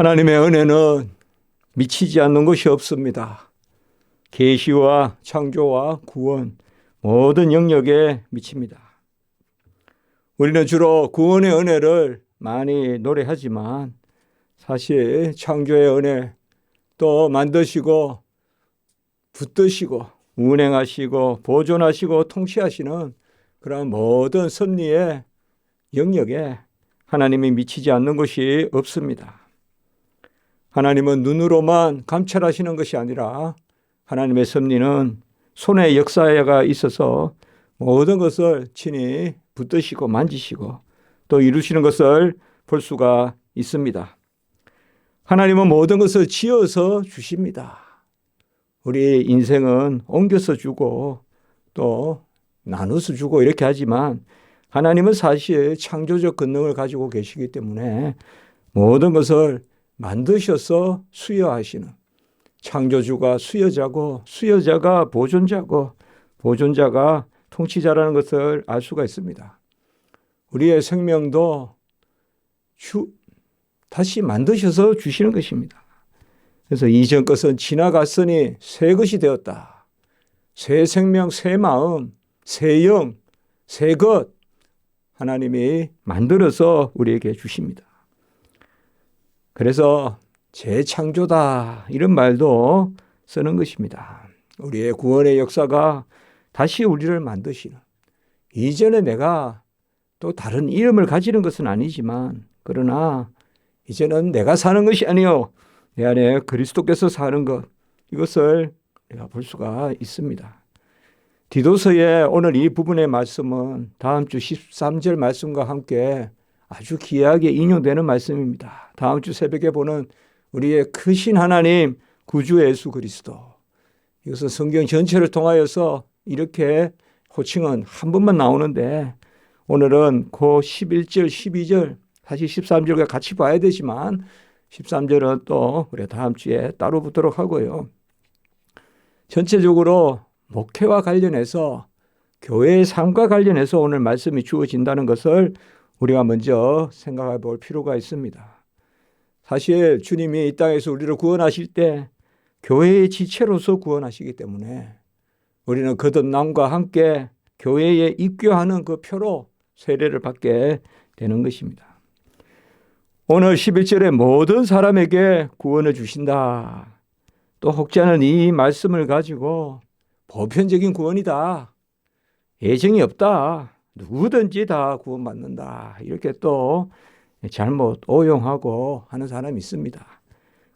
하나님의 은혜는 미치지 않는 것이 없습니다. 계시와 창조와 구원 모든 영역에 미칩니다. 우리는 주로 구원의 은혜를 많이 노래하지만 사실 창조의 은혜 또 만드시고 붙드시고 운행하시고 보존하시고 통치하시는 그런 모든 섭리의 영역에 하나님이 미치지 않는 것이 없습니다. 하나님은 눈으로만 감찰하시는 것이 아니라 하나님의 섭리는 손에 역사가 있어서 모든 것을 친히 붙드시고 만지시고 또 이루시는 것을 볼 수가 있습니다. 하나님은 모든 것을 지어서 주십니다. 우리 인생은 옮겨서 주고 또 나눠서 주고 이렇게 하지만 하나님은 사실 창조적 권능을 가지고 계시기 때문에 모든 것을 만드셔서 수여하시는 창조주가 수여자고 수여자가 보존자고 보존자가 통치자라는 것을 알 수가 있습니다. 우리의 생명도 주, 다시 만드셔서 주시는 것입니다. 그래서 이전 것은 지나갔으니 새 것이 되었다. 새 생명, 새 마음, 새 영, 새 것, 하나님이 만들어서 우리에게 주십니다. 그래서 재창조다 이런 말도 쓰는 것입니다. 우리의 구원의 역사가 다시 우리를 만드시는 이전에 내가 또 다른 이름을 가지는 것은 아니지만 그러나 이제는 내가 사는 것이 아니요 내 안에 그리스도께서 사는 것 이것을 우리가 볼 수가 있습니다. 디도서의 오늘 이 부분의 말씀은 다음 주 13절 말씀과 함께 아주 귀하게 인용되는 말씀입니다. 다음 주 새벽에 보는 우리의 크신 하나님 구주 예수 그리스도. 이것은 성경 전체를 통하여서 이렇게 호칭은 한 번만 나오는데 오늘은 그 11절, 12절, 사실 13절과 같이 봐야 되지만 13절은 또 우리 다음 주에 따로 붙도록 하고요. 전체적으로 목회와 관련해서 교회의 삶과 관련해서 오늘 말씀이 주어진다는 것을 우리가 먼저 생각해 볼 필요가 있습니다. 사실 주님이 이 땅에서 우리를 구원하실 때 교회의 지체로서 구원하시기 때문에 우리는 거듭남과 함께 교회에 입교하는 그 표로 세례를 받게 되는 것입니다. 오늘 11절에 모든 사람에게 구원을 주신다. 또 혹자는 이 말씀을 가지고 보편적인 구원이다. 예정이 없다. 누구든지 다 구원받는다. 이렇게 또 잘못 오용하고 하는 사람이 있습니다.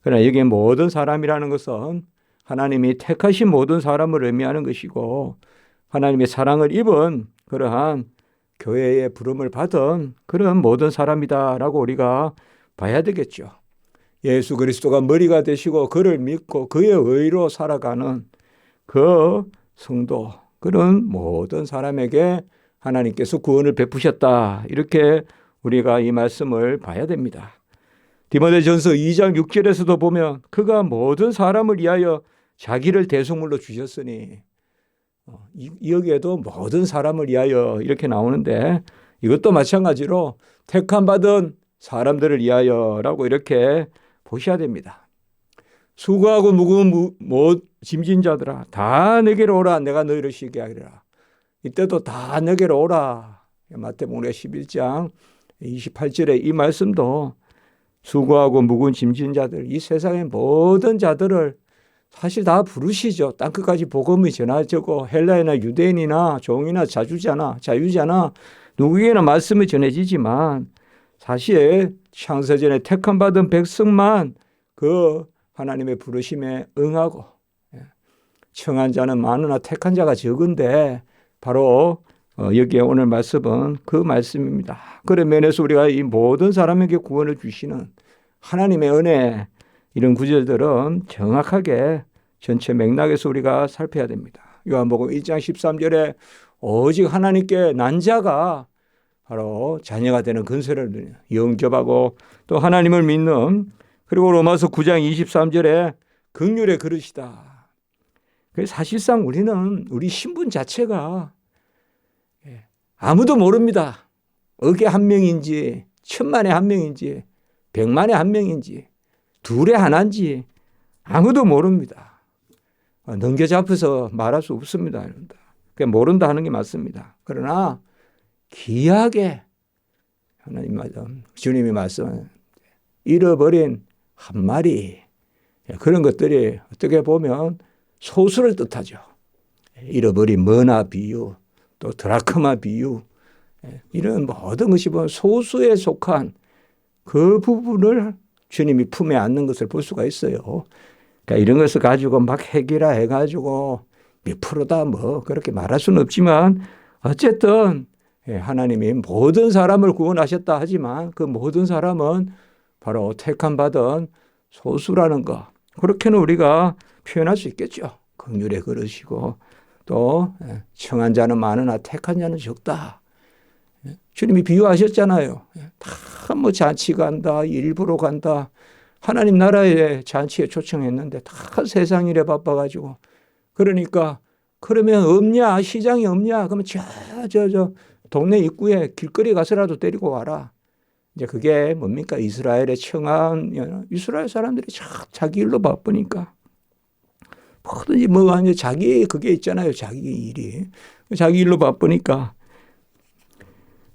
그러나 여기 모든 사람이라는 것은 하나님이 택하신 모든 사람을 의미하는 것이고 하나님의 사랑을 입은 그러한 교회의 부름을 받은 그런 모든 사람이다라고 우리가 봐야 되겠죠. 예수 그리스도가 머리가 되시고 그를 믿고 그의 의로 살아가는 그 성도 그런 모든 사람에게 하나님께서 구원을 베푸셨다. 이렇게 우리가 이 말씀을 봐야 됩니다. 디모데전서 2장 6절에서도 보면 그가 모든 사람을 위하여 자기를 대속물로 주셨으니 어, 여기에도 모든 사람을 위하여 이렇게 나오는데 이것도 마찬가지로 택함 받은 사람들을 위하여라고 이렇게 보셔야 됩니다. 수고하고 무거운 모, 짐진 자들아 다 내게로 오라 내가 너희를 쉬게 하리라. 이때도 다 내게로 오라. 마태복음 11장 28절에 이 말씀도 수고하고 무거운 짐진 자들 이 세상의 모든 자들을 사실 다 부르시죠. 땅끝까지 복음이 전하지고 헬라이나 유대인이나 종이나 자주자나 자유자나 누구에게나 말씀이 전해지지만 사실 창세전에 택함 받은 백성만 그 하나님의 부르심에 응하고 예, 청한 자는 많으나 택한 자가 적은데 바로 어, 여기에 오늘 말씀은 그 말씀입니다. 그런 면에서 우리가 이 모든 사람에게 구원을 주시는 하나님의 은혜 이런 구절들은 정확하게 전체 맥락에서 우리가 살펴야 됩니다. 요한복음 1장 13절에 오직 하나님께 난 자가 바로 자녀가 되는 근세를 영접하고 또 하나님을 믿는 그리고 로마서 9장 23절에 극률의 그릇이다. 사실상 우리는 우리 신분 자체가 예, 아무도 모릅니다. 억에 한 명인지 천만에 한 명인지 백만에 한 명인지 둘의 하나인지 아무도 모릅니다. 어, 넘겨잡혀서 말할 수 없습니다. 그냥 모른다 하는 게 맞습니다. 그러나 귀하게 하나님 말씀, 주님이 말씀, 잃어버린 한 마리 그런 것들이 어떻게 보면 소수를 뜻하죠. 잃어버린 머나 비유, 또 드라크마 비유 이런 모든 것이 보면 소수에 속한 그 부분을 주님이 품에 안는 것을 볼 수가 있어요. 그러니까 이런 것을 가지고 막 핵이라 해가지고 몇 프로다 뭐 그렇게 말할 수는 없지만 어쨌든 예, 하나님이 모든 사람을 구원하셨다 하지만 그 모든 사람은 바로 택함 받은 소수라는 거 그렇게는 우리가 표현할 수 있겠죠. 긍휼에 그러시고 또 예, 청한 자는 많으나 택한 자는 적다. 예, 주님이 비유하셨잖아요. 다 뭐 잔치 간다, 일부러 간다. 하나님 나라의 잔치에 초청했는데 다 세상 일에 바빠가지고 그러니까 그러면 없냐 시장이 없냐 그러면 저 저 저 동네 입구에 길거리 가서라도 데리고 와라. 이제 그게 뭡니까 이스라엘의 청한 이스라엘 사람들이 참 자기 일로 바쁘니까 뭐든지 뭐 아니 자기 그게 있잖아요 자기 일이 자기 일로 바쁘니까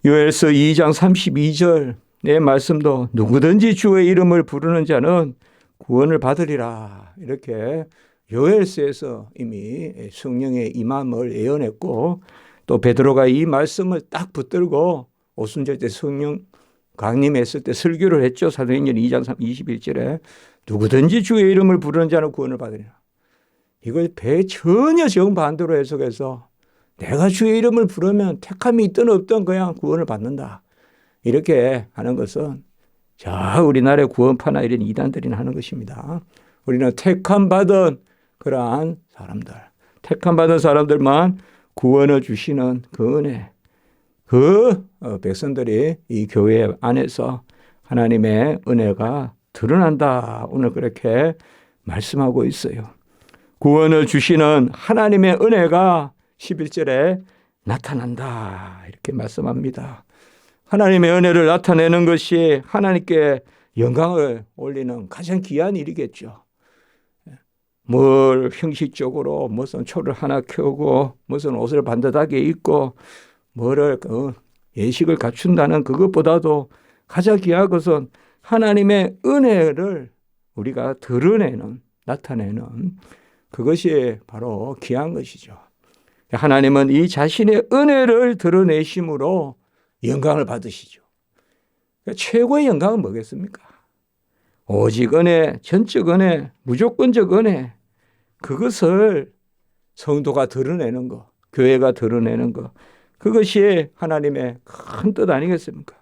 요엘서 2장 32절 내 말씀도 누구든지 주의 이름을 부르는 자는 구원을 받으리라. 이렇게 요엘서에서 이미 성령의 임함을 예언했고 또 베드로가 이 말씀을 딱 붙들고 오순절 때 성령 강림했을 때 설교를 했죠. 사도행전 2장 21절에 누구든지 주의 이름을 부르는 자는 구원을 받으리라. 이걸 배 전혀 정반대로 해석해서 내가 주의 이름을 부르면 택함이 있든 없든 그냥 구원을 받는다. 이렇게 하는 것은 자 우리나라의 구원파나 이런 이단들이 하는 것입니다. 우리는 택함 받은 그러한 사람들, 택함 받은 사람들만 구원을 주시는 그 은혜, 그 어, 백성들이 이 교회 안에서 하나님의 은혜가 드러난다. 오늘 그렇게 말씀하고 있어요. 구원을 주시는 하나님의 은혜가 11절에 나타난다. 이렇게 말씀합니다. 하나님의 은혜를 나타내는 것이 하나님께 영광을 올리는 가장 귀한 일이겠죠. 뭘 형식적으로 무슨 초를 하나 켜고 무슨 옷을 반듯하게 입고 뭐를 어, 예식을 갖춘다는 그것보다도 가장 귀한 것은 하나님의 은혜를 우리가 드러내는 나타내는 그것이 바로 귀한 것이죠. 하나님은 이 자신의 은혜를 드러내심으로 영광을 받으시죠. 최고의 영광은 뭐겠습니까? 오직 은혜, 전적 은혜, 무조건적 은혜, 그것을 성도가 드러내는 것, 교회가 드러내는 것, 그것이 하나님의 큰 뜻 아니겠습니까?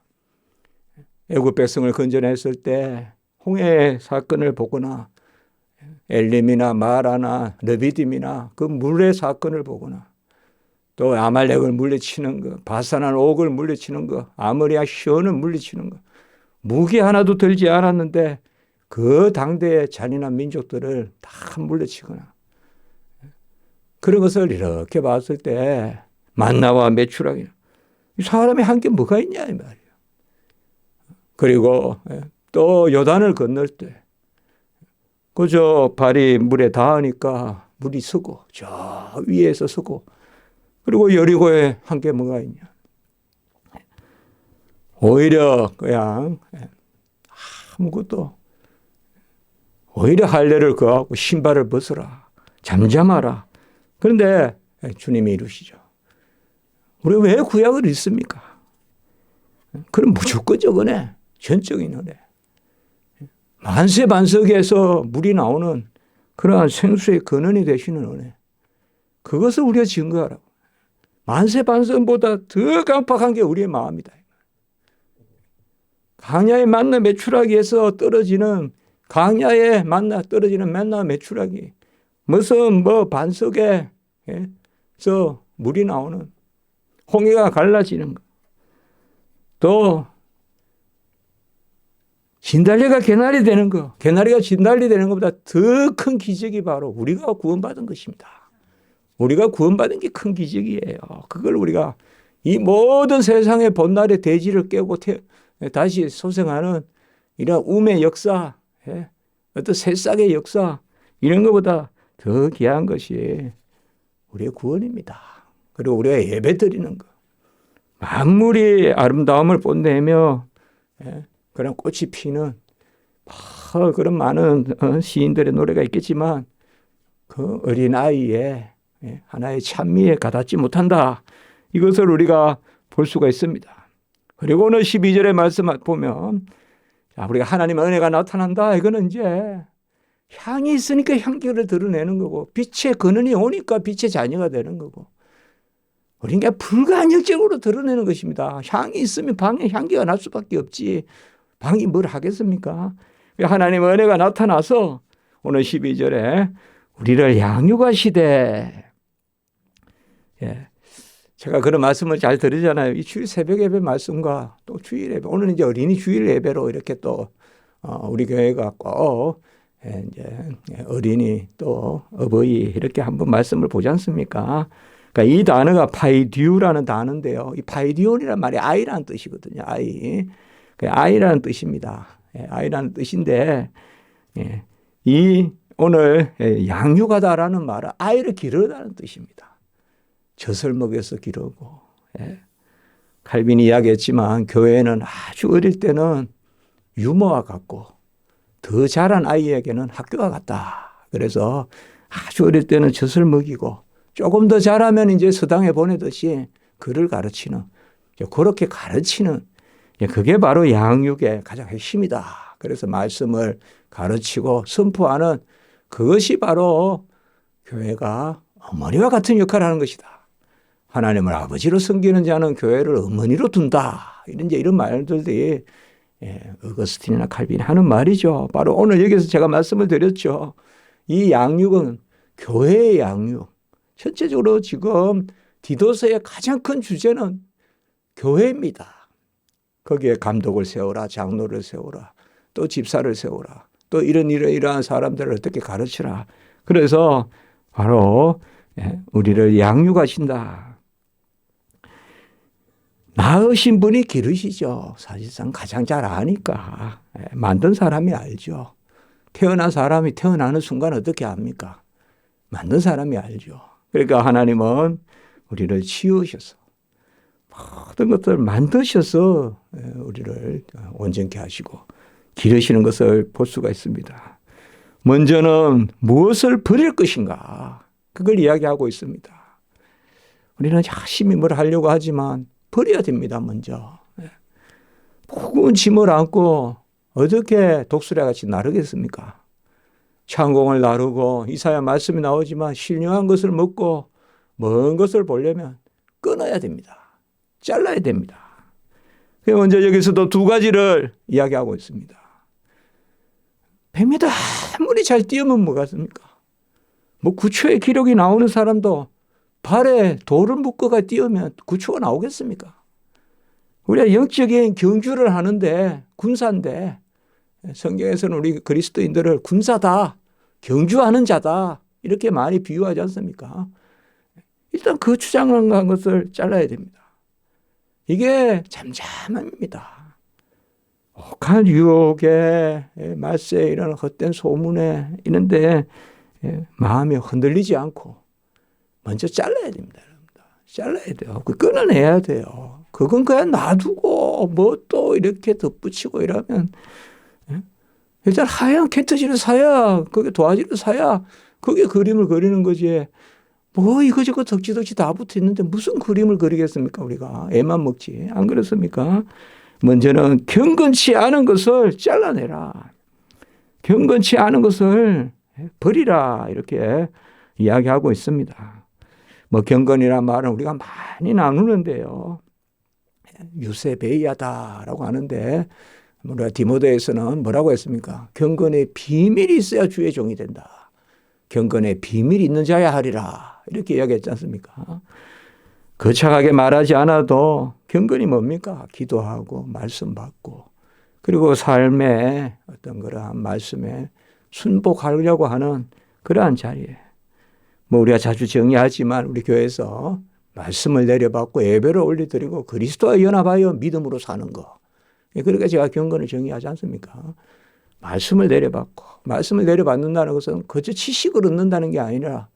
애굽 백성을 건져냈을 때 홍해 사건을 보거나 엘림이나 마라나 르비딤이나 그 물의 사건을 보거나 또 아말렉을 물리치는 거, 바산한 옥을 물리치는 거, 아모리아 시온을 물리치는 거. 무기 하나도 들지 않았는데 그 당대의 잔인한 민족들을 다 물리치거나 그런 것을 이렇게 봤을 때 만나와 매출하기 사람이 한 게 뭐가 있냐 이 말이에요. 그리고 또 요단을 건널 때 그저 발이 물에 닿으니까 물이 서고 저 위에서 서고 그리고 여리고에 한 게 뭐가 있냐. 오히려 그냥 아무것도 오히려 할례를 거하고 신발을 벗어라. 잠잠하라. 그런데 주님이 이루시죠. 우리 왜 구약을 읽습니까? 그럼 무조건적 은혜, 전적인 은혜. 만세 반석에서 물이 나오는 그러한 생수의 근원이 되시는 은혜. 그것을 우리가 증거하라고. 만세 반석보다 더 깜빡한 게 우리의 마음이다. 강야에 만나 매출하기에서 떨어지는 강야에 만나 떨어지는 만나 매출하기 무슨 뭐 반석에서 물이 나오는 홍해가 갈라지는 거. 또 진달래가 개나리 되는 거, 개나리가 진달래 되는 것보다 더 큰 기적이 바로 우리가 구원받은 것입니다. 우리가 구원받은 게 큰 기적이에요. 그걸 우리가 이 모든 세상의 본날의 대지를 깨고 태, 다시 소생하는 이런 음의 역사, 예? 어떤 새싹의 역사 이런 것보다 더 귀한 것이 우리의 구원입니다. 그리고 우리가 예배 드리는 것. 만물이 아름다움을 뽐내며 예, 그런 꽃이 피는 아, 그런 많은 어, 시인들의 노래가 있겠지만 그 어린 아이의 예, 하나의 찬미에 가닿지 못한다. 이것을 우리가 볼 수가 있습니다. 그리고 오늘 12절의 말씀 보면 우리가 하나님의 은혜가 나타난다. 이거는 이제 향이 있으니까 향기를 드러내는 거고 빛의 근원이 오니까 빛의 자녀가 되는 거고 우리가 불가역적으로 드러내는 것입니다. 향이 있으면 방에 향기가 날 수밖에 없지. 방이 뭘 하겠습니까? 하나님의 은혜가 나타나서 오늘 12절에 우리를 양육하시되 예. 제가 그런 말씀을 잘 들으잖아요. 이 주일 새벽 예배 말씀과 또 주일 예배 오늘 이제 어린이 주일 예배로 이렇게 또 어, 우리 교회가 꼭 예, 이제 어린이 또 어버이 이렇게 한번 말씀을 보지 않습니까? 그러니까 이 단어가 파이듀라는 단어인데요. 이 파이디온이란 말이 아이라는 뜻이거든요. 아이. 그 아이라는 뜻입니다. 예, 아이라는 뜻인데 예, 이 오늘 양육하다라는 말은 아이를 기르다는 뜻입니다. 젖을 먹여서 기르고 칼빈이 이야기했지만 교회는 아주 어릴 때는 유머와 같고 더 자란 아이에게는 학교와 같다. 그래서 아주 어릴 때는 젖을 먹이고 조금 더 자라면 이제 서당에 보내듯이 글을 가르치는 그렇게 가르치는 그게 바로 양육의 가장 핵심이다. 그래서 말씀을 가르치고 선포하는 그것이 바로 교회가 어머니와 같은 역할을 하는 것이다. 하나님을 아버지로 섬기는 자는 교회를 어머니로 둔다. 이런 이제 이런 말들이 예, 어거스틴이나 칼빈이 하는 말이죠. 바로 오늘 여기서 제가 말씀을 드렸죠. 이 양육은 교회의 양육. 전체적으로 지금 디도서의 가장 큰 주제는 교회입니다. 거기에 감독을 세워라, 장로를 세워라, 또 집사를 세워라, 또 이런 이런 이러한 사람들을 어떻게 가르치라. 그래서 바로 예, 우리를 양육하신다. 낳으신 분이 기르시죠. 사실상 가장 잘 아니까. 예, 만든 사람이 알죠. 태어난 사람이 태어나는 순간 어떻게 압니까? 만든 사람이 알죠. 그러니까 하나님은 우리를 치우셔서 모든 것들을 만드셔서 예, 우리를 온전케 하시고 기르시는 것을 볼 수가 있습니다. 먼저는 무엇을 버릴 것인가? 그걸 이야기하고 있습니다. 우리는 열심히 뭘 하려고 하지만 버려야 됩니다, 먼저. 무거운 예. 짐을 안고 어떻게 독수리 같이 나르겠습니까? 창공을 나르고 이사야 말씀이 나오지만 신령한 것을 먹고 먼 것을 보려면 끊어야 됩니다. 잘라야 됩니다. 먼저 여기서도 두 가지를 이야기하고 있습니다. 뱀이도 아무리 잘 뛰어면 뭐겠습니까? 뭐 구초의 기록이 나오는 사람도 발에 돌을 묶어가 뛰어면 구초가 나오겠습니까? 우리가 영적인 경주를 하는데 군사인데 성경에서는 우리 그리스도인들을 군사다, 경주하는 자다 이렇게 많이 비유하지 않습니까? 일단 그 주장한 것을 잘라야 됩니다. 이게 잠잠합니다. 혹한 유혹에 말세 이런 헛된 소문에 이런데 마음이 흔들리지 않고 먼저 잘라야 됩니다. 잘라야 돼요. 그 끊어내야 돼요. 그건 그냥 놔두고 뭐 또 이렇게 덧붙이고 이러면 예? 일단 하얀 캔터지를 사야 그게 도화지를 사야 그게 그림을 그리는 거지. 뭐 이거저거 덕지덕지 다 붙어 있는데 무슨 그림을 그리겠습니까 우리가 애만 먹지 안 그렇습니까? 먼저는 경건치 않은 것을 잘라내라. 경건치 않은 것을 버리라 이렇게 이야기하고 있습니다. 뭐 경건이란 말은 우리가 많이 나누는데요. 유세베이야다라고 하는데 우리가 디모데에서는 뭐라고 했습니까? 경건의 비밀이 있어야 주의 종이 된다. 경건의 비밀이 있는 자야 하리라. 이렇게 이야기했지 않습니까? 거창하게 말하지 않아도 경건이 뭡니까? 기도하고 말씀 받고 그리고 삶의 어떤 그러한 말씀에 순복하려고 하는 그러한 자리에 뭐 우리가 자주 정의하지만 우리 교회에서 말씀을 내려받고 예배를 올려드리고 그리스도와 연합하여 믿음으로 사는 거. 예, 그러니까 제가 경건을 정의하지 않습니까? 말씀을 내려받고 말씀을 내려받는다는 것은 그저 지식을 얻는다는 게 아니라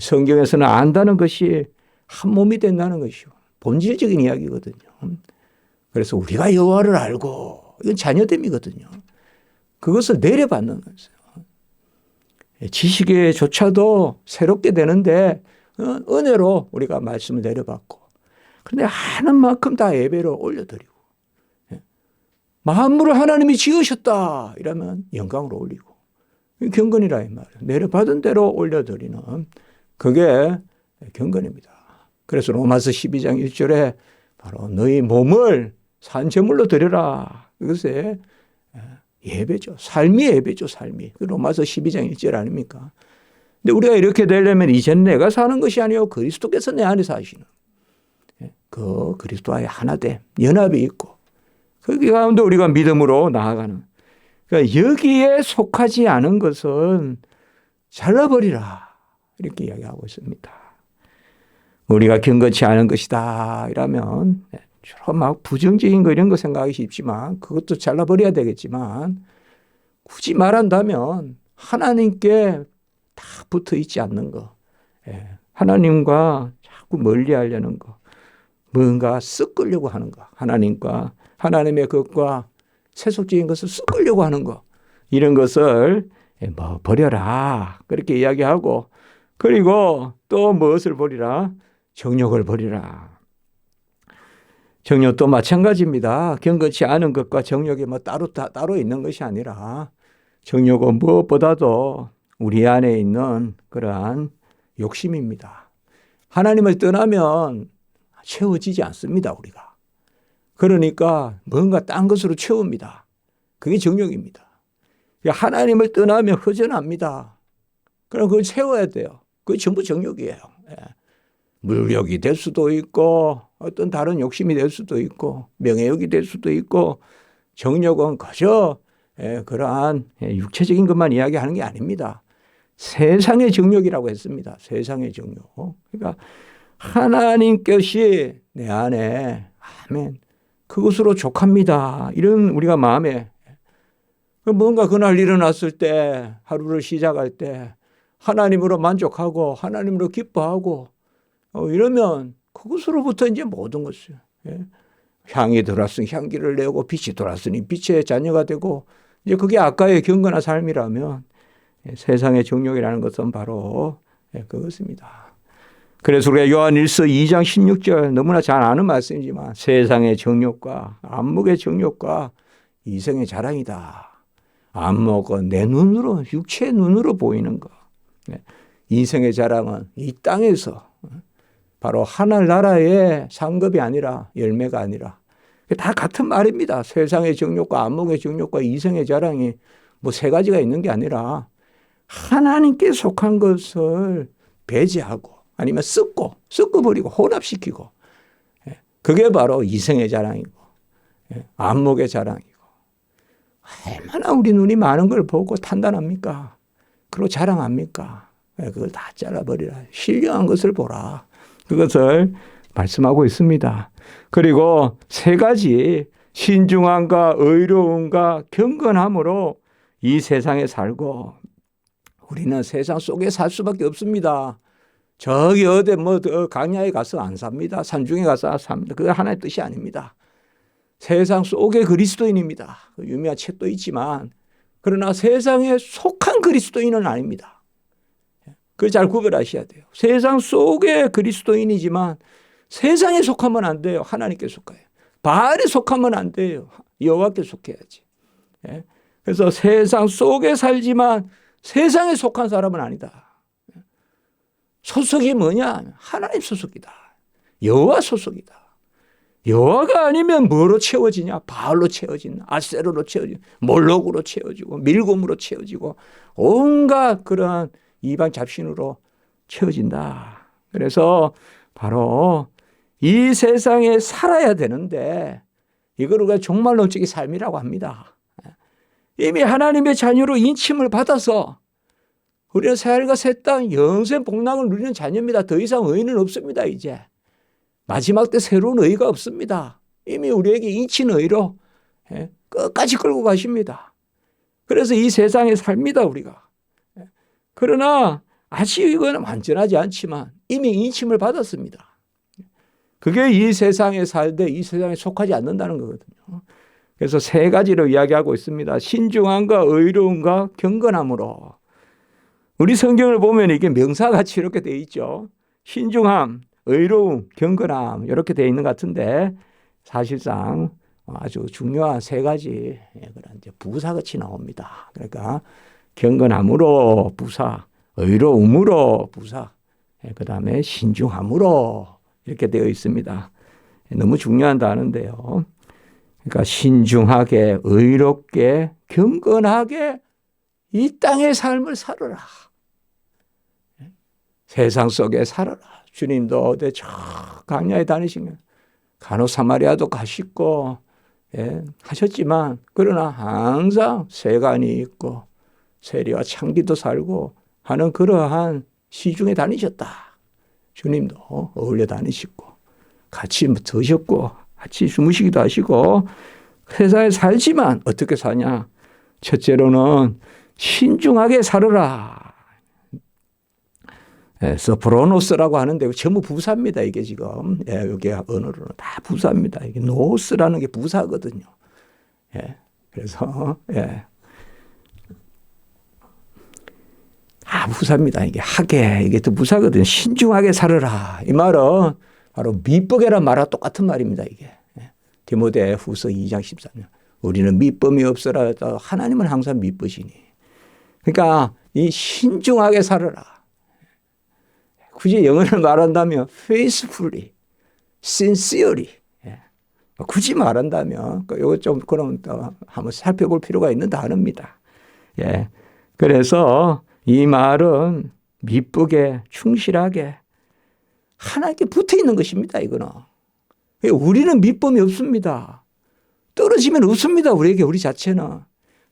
성경에서는 안다는 것이 한 몸이 된다는 것이요. 본질적인 이야기거든요. 그래서 우리가 여호와를 알고 이건 자녀됨이거든요. 그것을 내려받는 거죠. 지식에조차도 새롭게 되는데 어, 은혜로 우리가 말씀을 내려받고 그런데 하는 만큼 다 예배로 올려드리고 예. 만물을 하나님이 지으셨다 이러면 영광으로 올리고 경건이라 이 말이에요. 내려받은 대로 올려드리는 그게 경건입니다. 그래서 로마서 12장 1절에 바로 너희 몸을 산제물로 드려라. 이것에 예배죠. 삶이 예배죠, 삶이. 그 로마서 12장 1절 아닙니까? 근데 우리가 이렇게 되려면 이젠 내가 사는 것이 아니요 그리스도께서 내 안에 사시는 예, 그 그리스도와의 하나됨, 연합이 있고 거기 가운데 우리가 믿음으로 나아가는 그러니까 여기에 속하지 않은 것은 잘라버리라 이렇게 이야기하고 있습니다. 우리가 경건치 않은 것이다 이러면 예, 주로 막 부정적인 거 이런 거 생각하기 쉽지만 그것도 잘라버려야 되겠지만 굳이 말한다면 하나님께 다 붙어 있지 않는 거. 예. 하나님과 자꾸 멀리 하려는 거. 뭔가 섞으려고 하는 거. 하나님과 하나님의 것과 세속적인 것을 섞으려고 하는 거. 이런 것을 예, 뭐 버려라. 그렇게 이야기하고 그리고 또 무엇을 버리라? 정욕을 버리라. 정욕도 마찬가지입니다. 경건치 않은 것과 정욕이 뭐 따로 따로 있는 것이 아니라 정욕은 무엇보다도 우리 안에 있는 그러한 욕심입니다. 하나님을 떠나면 채워지지 않습니다, 우리가. 그러니까 뭔가 딴 것으로 채웁니다. 그게 정욕입니다. 하나님을 떠나면 허전합니다. 그럼 그걸 채워야 돼요. 그게 전부 정욕이에요. 예. 물욕이 될 수도 있고 어떤 다른 욕심이 될 수도 있고 명예욕이 될 수도 있고 정욕은 그저 예, 그러한 육체적인 것만 이야기하는 게 아닙니다. 세상의 정욕이라고 했습니다. 세상의 정욕. 그러니까 하나님 것이 내 안에 아멘. 그것으로 족합니다. 이런 우리가 마음에 뭔가 그날 일어났을 때 하루를 시작할 때 하나님으로 만족하고 하나님으로 기뻐하고 어, 이러면 그것으로부터 이제 모든 것을 예. 향이 돌았으니 향기를 내고 빛이 돌았으니 빛의 자녀가 되고 이제 그게 아까의 경건한 삶이라면 예, 세상의 정욕이라는 것은 바로 예, 그것입니다. 그래서 우리가 요한 1서 2장 16절 너무나 잘 아는 말씀이지만 세상의 정욕과 안목의 정욕과 이성의 자랑이다. 안목은 내 눈으로 육체의 눈으로 보이는 거. 인생의 자랑은 이 땅에서 바로 하늘나라의 상급이 아니라 열매가 아니라 다 같은 말입니다. 세상의 정욕과 안목의 정욕과 이성의 자랑이 뭐 세 가지가 있는 게 아니라 하나님께 속한 것을 배제하고 아니면 섞고 섞어버리고 혼합시키고 예, 그게 바로 이성의 자랑이고 예, 안목의 자랑이고 얼마나 우리 눈이 많은 걸 보고 판단합니까? 그리고 자랑합니까? 예, 그걸 다 잘라버리라. 신령한 것을 보라. 그것을 말씀하고 있습니다. 그리고 세 가지 신중함과 의로움과 경건함으로 이 세상에 살고 우리는 세상 속에 살 수밖에 없습니다. 저기 어디 뭐 강야에 가서 안 삽니다. 산중에 가서 삽니다. 그거 하나의 뜻이 아닙니다. 세상 속의 그리스도인입니다. 그 유명한 책도 있지만 그러나 세상에 속한 그리스도인은 아닙니다. 그걸 잘 구별하셔야 돼요. 세상 속의 그리스도인이지만 세상에 속하면 안 돼요. 하나님께 속해요. 바알에 속하면 안 돼요. 여호와께 속해야지. 예? 그래서 세상 속에 살지만 세상에 속한 사람은 아니다. 소속이 뭐냐? 하나님 소속이다. 여호와 소속이다. 여호와가 아니면 뭐로 채워지냐? 바알로 채워진다. 아세로로 채워지고 몰록으로 채워지고 밀곰으로 채워지고 온갖 그러한 이방 잡신으로 채워진다. 그래서 바로 이 세상에 살아야 되는데 이걸 우리가 종말론적인 삶이라고 합니다. 이미 하나님의 자녀로 인침을 받아서 우리는 새 하늘과 새 땅 영생 복락을 누리는 자녀입니다. 더 이상 의는 없습니다. 이제 마지막 때 새로운 의가 없습니다. 이미 우리에게 인친 의로 예, 끝까지 끌고 가십니다. 그래서 이 세상에 삽니다, 우리가. 그러나 아직 이거는 완전하지 않지만 이미 인침을 받았습니다. 그게 이 세상에 살되 이 세상에 속하지 않는다는 거거든요. 그래서 세 가지로 이야기하고 있습니다. 신중함과 의로움과 경건함으로. 우리 성경을 보면 이게 명사같이 이렇게 돼 있죠. 신중함, 의로움, 경건함 이렇게 돼 있는 것 같은데 사실상 아주 중요한 세 가지 그런 이제 부사같이 나옵니다. 그러니까 경건함으로 부사, 의로움으로 부사, 그 다음에 신중함으로 이렇게 되어 있습니다. 너무 중요한 단어인데요. 그러니까 신중하게, 의롭게, 경건하게 이 땅의 삶을 살아라. 세상 속에 살아라. 주님도 어디 저 강야에 다니시면 간호 사마리아도 가시고 예, 하셨지만 그러나 항상 세간이 있고 세리와 창기도 살고 하는 그러한 시중에 다니셨다. 주님도 어울려 다니시고 같이 드셨고 같이 주무시기도 하시고 세상에 살지만 어떻게 사냐? 첫째로는 신중하게 살아라. 예, 서프로노스라고 하는데 전부 부사입니다. 이게 지금 예, 여기 언어로는 다 부사입니다. 이게 노스라는 게 부사거든요. 예, 그래서 예. 아 부사입니다. 이게 하게 이게 또 부사거든요. 신중하게 살아라. 이 말은 바로 미쁘게란 말과 똑같은 말입니다. 이게 예. 디모데 후서 2장 14년 우리는 미쁨이 없어라 하나님은 항상 미쁘시니. 그러니까 이 신중하게 살아라. 굳이 영어를 말한다면 faithfully, sincerely. 예. 굳이 말한다면 이거 그좀 그럼 또 한번 살펴볼 필요가 있는 단어입니다. 예. 그래서 이 말은 미쁘게 충실하게 하나님께 붙어 있는 것입니다. 이거는 우리는 믿음이 없습니다. 떨어지면 없습니다. 우리에게 우리 자체는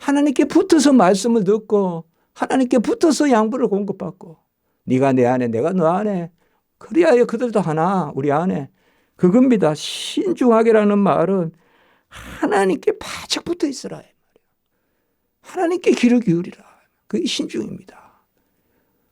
하나님께 붙어서 말씀을 듣고 하나님께 붙어서 양보를 공급받고 네가 내 안에 내가 너 안에 그래야 그들도 하나 우리 안에 그겁니다. 신중하게라는 말은 하나님께 바짝 붙어 있으라 하나님께 귀를 기울이라. 그게 신중입니다.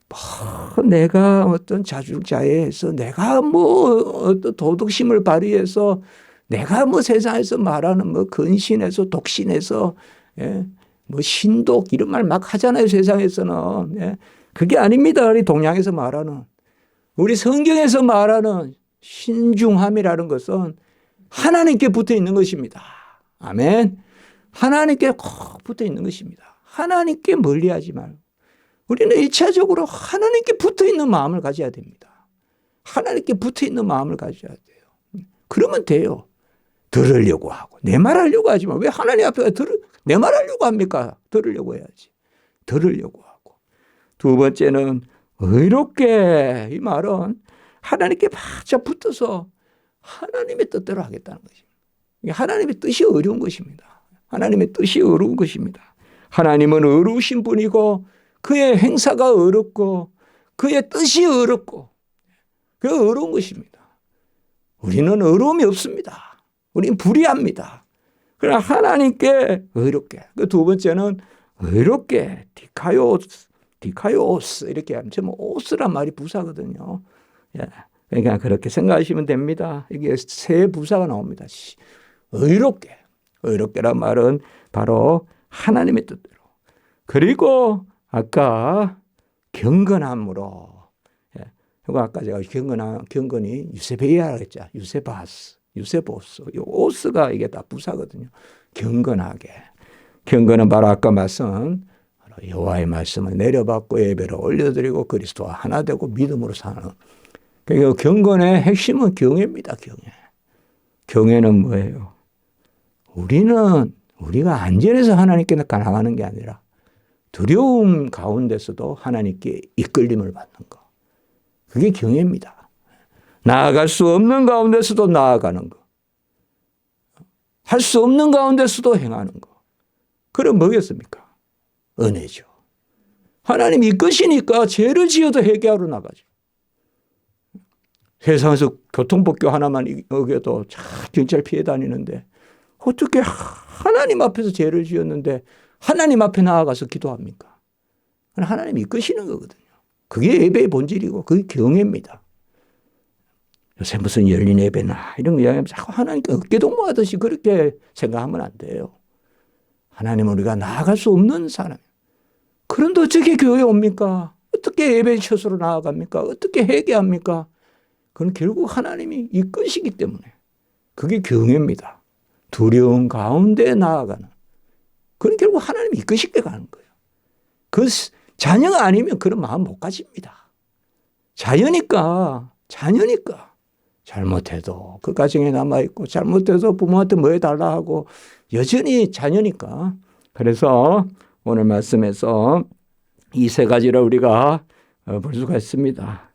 뭐 내가 어떤 자중자애해서 내가 뭐 어떤 도덕심을 발휘해서 내가 뭐 세상에서 말하는 뭐 근신해서 독신해서 예, 뭐 신독 이런 말 막 하잖아요 세상에서는 예. 그게 아닙니다. 우리 동양에서 말하는 우리 성경에서 말하는 신중함이라는 것은 하나님께 붙어 있는 것입니다. 아멘. 하나님께 꼭 붙어 있는 것입니다. 하나님께 멀리하지 말고 우리는 일차적으로 하나님께 붙어 있는 마음을 가져야 됩니다. 하나님께 붙어 있는 마음을 가져야 돼요. 그러면 돼요. 들으려고 하고 내 말하려고 하지만 왜 하나님 앞에 들을 내 말 하려고 합니까? 들으려고 해야지. 들으려고 하고 두 번째는 의롭게 이 말은 하나님께 바짝 붙어서 하나님의 뜻대로 하겠다는 것입니다. 하나님의 뜻이 어려운 것입니다. 하나님의 뜻이 어려운 것입니다. 하나님은 어려우신 분이고 그의 행사가 어렵고 그의 뜻이 어렵고 그 어려운 것입니다. 우리는 어려움이 없습니다. 우리는 불의합니다. 그러나 하나님께 의롭게. 그 두 번째는 의롭게 디카요스, 디카요스 이렇게 하면 뭐 오스란 말이 부사거든요. 예. 그러니까 그렇게 생각하시면 됩니다. 이게 세 부사가 나옵니다. 의롭게. 의롭게란 말은 바로 하나님의 뜻대로. 그리고 아까 경건함으로 예. 그거 아까 제가 경건한 경건이 유세베이아라 했죠. 유세바스, 유세보스. 이 오스가 이게 다 부사거든요. 경건하게. 경건은 바로 아까 말씀 여호와의 말씀을 내려받고 예배를 올려드리고 그리스도와 하나 되고 믿음으로 사는. 그러니까 경건의 핵심은 경외입니다. 경외. 경외는 뭐예요? 우리는 우리가 안전해서 하나님께 나가는 게 아니라 두려움 가운데서도 하나님께 이끌림을 받는 거. 그게 경외입니다. 나아갈 수 없는 가운데서도 나아가는 거. 할 수 없는 가운데서도 행하는 거. 그럼 뭐겠습니까? 은혜죠. 하나님 이끄시니까 죄를 지어도 회개하러 나가죠. 세상에서 교통법규 하나만 어겨도 참 경찰 피해 다니는데 어떻게 하나님 앞에서 죄를 지었는데 하나님 앞에 나아가서 기도합니까? 그건 하나님이 이끄시는 거거든요. 그게 예배의 본질이고 그게 경외입니다. 요새 무슨 열린 예배나 이런 거 이야기하면 자꾸 하나님께 어깨동무하듯이 그렇게 생각하면 안 돼요. 하나님은 우리가 나아갈 수 없는 사람. 그런데 어떻게 교회에 옵니까? 어떻게 예배 처소로 나아갑니까? 어떻게 회개합니까? 그건 결국 하나님이 이끄시기 때문에 그게 경외입니다. 두려움 가운데 나아가는. 그건 결국 하나님이 이끄시게 가는 거예요. 그 자녀가 아니면 그런 마음 못 가집니다. 자녀니까, 자녀니까. 잘못해도 그 가정에 남아있고, 잘못해도 부모한테 뭐 해달라 하고, 여전히 자녀니까. 그래서 오늘 말씀에서 이 세 가지를 우리가 어, 볼 수가 있습니다.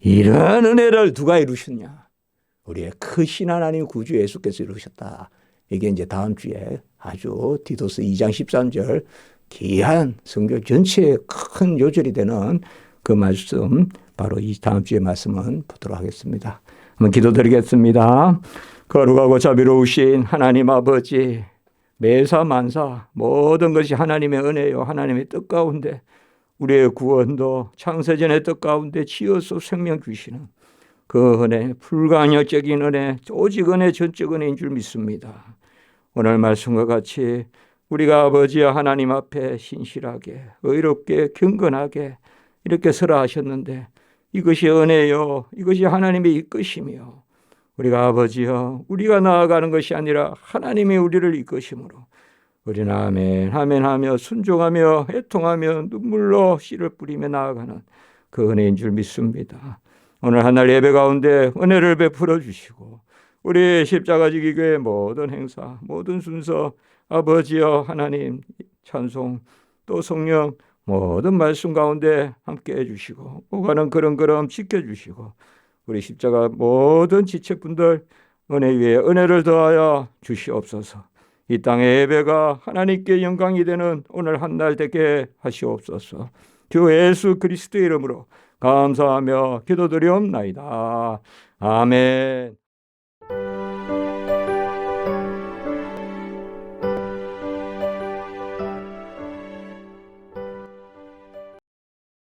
이런 은혜를 누가 이루셨냐? 우리의 크신 하나님 구주 예수께서 이루셨다. 이게 이제 다음 주에 아주 디도스 2장 13절 귀한 성경 전체에 큰 요절이 되는 그 말씀 바로 이 다음 주에 말씀은 보도록 하겠습니다. 한번 기도드리겠습니다. 거룩하고 자비로우신 하나님 아버지 매사 만사 모든 것이 하나님의 은혜요 하나님의 뜻 가운데 우리의 구원도 창세전의 뜻 가운데 지어서 생명 주시는 그 은혜 불가역적인 은혜 오직 은혜 전적 은혜인 줄 믿습니다. 오늘 말씀과 같이 우리가 아버지와 하나님 앞에 신실하게 의롭게 경건하게 이렇게 서라 하셨는데 이것이 은혜요 이것이 하나님의 이끄심이요 우리가 아버지여 우리가 나아가는 것이 아니라 하나님이 우리를 이끄심으로 우리는 아멘 아멘 하며 순종하며 애통하며 눈물로 씨를 뿌리며 나아가는 그 은혜인 줄 믿습니다. 오늘 한날 예배 가운데 은혜를 베풀어 주시고 우리 십자가 지기 교회 모든 행사 모든 순서 아버지여 하나님 찬송 또 성령 모든 말씀 가운데 함께 해주시고 오가는 걸음걸음 지켜주시고 우리 십자가 모든 지체분들 은혜 위에 은혜를 더하여 주시옵소서. 이 땅의 예배가 하나님께 영광이 되는 오늘 한 날 되게 하시옵소서. 주 예수 그리스도의 이름으로 감사하며 기도드리옵나이다. 아멘.